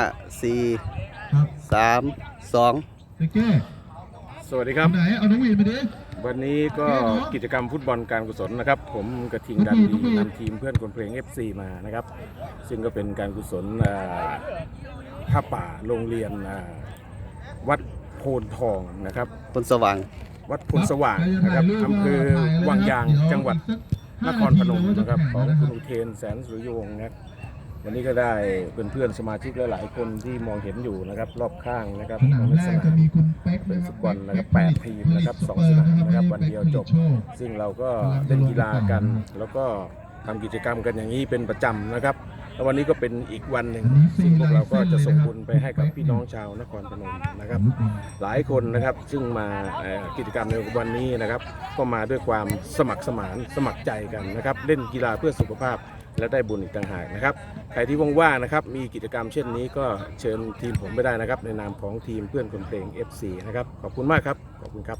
ห้าสี่ครับสามสองเจ๊เก้สวัสดีคครัรับบไหนเอาน้องหวีดมาดิวันนี้ก็กิจกรรมฟุตบอลการกุศลนะครับ ผมกระทิงดันดีนำทีมเพื่อนคนเพลง FC มานะครับ ซึ่งก็เป็นการกุศลอ่าผ้าป่าโรงเรียนอ่าวัดโพนทองนะครับคนสว่าง วัดพลสว่างนะครับอำเภอวังยางจังหวัดนครพนมนะครับของคุณอุเทนแสนสุริยวงศ์นะครับ วันนี้ก็ได้เป็นเพื่อนๆสมาชิกหลายๆคนที่มองเห็นอยู่นะครับ รอบข้างนะครับสนามแรกจะมีคุณเป๊กเป็นนะคฟุรับตบอลนะครับแปดทีมนะครับสองสนามนะครับวันเดียวจบ ซึ่งเราก็เล่นกีฬากัน แล้วก็ทำกิจกรรมกันอย่างนี้เป็นประจำนะครับแล้ววันนี้ก็เป็นอีกวันหนึ่งซึ่งพวกเราก็จะส่งบุญไปให้กับพี่น้องชาวนครพนมนะครับ หลายคนนะครับซึ่งมาเอ่อกิจกรรมในวันนี้นะครับ ก็มาด้วยความสมัครสมานสมัครใจกันนะครับ เล่นกีฬาเพื่อสุขภาพ และได้บุญอีกต่างหากนะครับใครที่ว่างๆนะครับมีกิจกรรมเช่นนี้ก็เชิญทีมผมไปได้นะครับ ในนามของทีมเพื่อนคนเพลง FC นะครับขอบคุณมากครับขอบคุณครับ